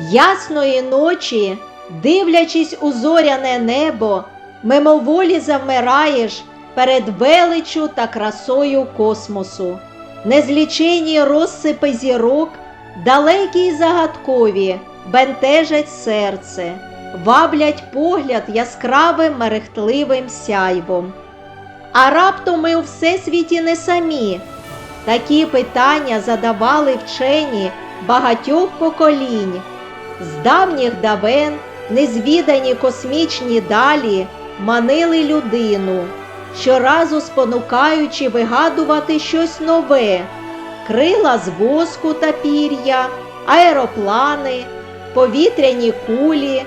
Ясної ночі, дивлячись у зоряне небо, мимоволі завмираєш перед величчю та красою космосу. Незлічені розсипи зірок, далекі й загадкові, бентежать серце, ваблять погляд яскравим мерехтливим сяйвом. А раптом ми у всесвіті не самі. Такі питання задавали вчені багатьох поколінь. З давніх давен незвідані космічні далі манили людину, щоразу спонукаючи вигадувати щось нове, крила з воску та пір'я, аероплани, повітряні кулі,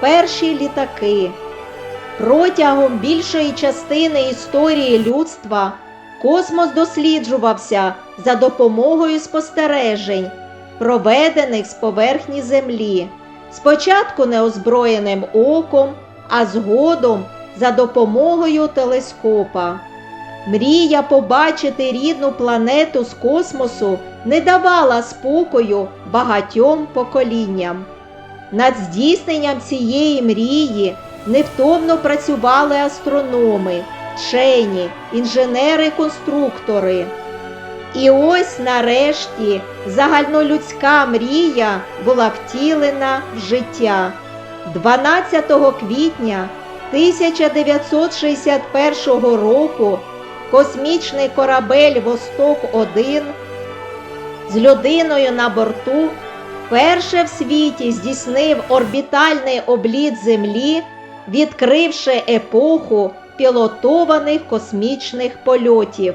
перші літаки. Протягом більшої частини історії людства космос досліджувався за допомогою спостережень, проведених з поверхні Землі, спочатку неозброєним оком, а згодом за допомогою телескопа. Мрія побачити рідну планету з космосу не давала спокою багатьом поколінням. Над здійсненням цієї мрії невтомно працювали астрономи, вчені, інженери-конструктори. І ось нарешті загальнолюдська мрія була втілена в життя. 12 квітня 1961 року космічний корабель Восток-1 з людиною на борту перше в світі здійснив орбітальний обліт Землі, відкривши епоху пілотованих космічних польотів.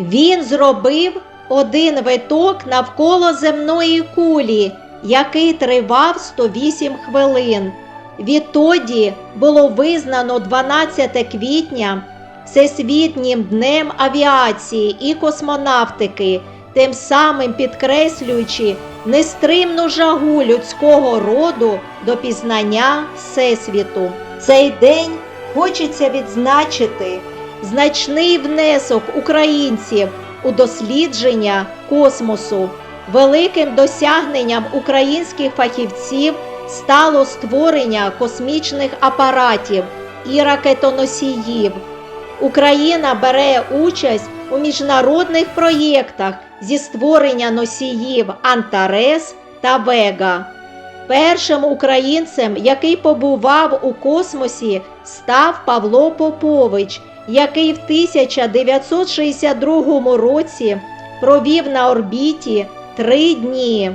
Він зробив один виток навколо земної кулі, який тривав 108 хвилин. Відтоді було визнано 12 квітня Всесвітнім днем авіації і космонавтики, тим самим підкреслюючи нестримну жагу людського роду до пізнання Всесвіту. Цей день хочеться відзначити значний внесок українців у дослідження космосу. Великим досягненням українських фахівців стало створення космічних апаратів і ракетоносіїв. Україна бере участь у міжнародних проєктах зі створення носіїв Антарес та Вега. Першим українцем, який побував у космосі, став Павло Попович, який в 1962 році провів на орбіті три дні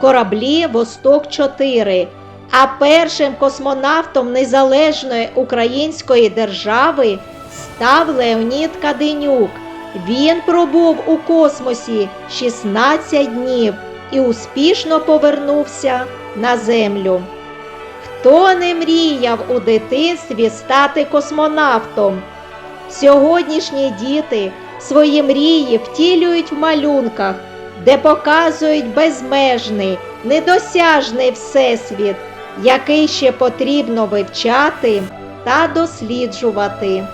кораблі Восток 4 а першим космонавтом Незалежної Української держави став Леонід Каденюк. Він пробув у космосі 16 днів і успішно повернувся на землю. Хто не мріяв у дитинстві стати космонавтом? Сьогоднішні діти свої мрії втілюють в малюнках, де показують безмежний, недосяжний всесвіт, який ще потрібно вивчати та досліджувати.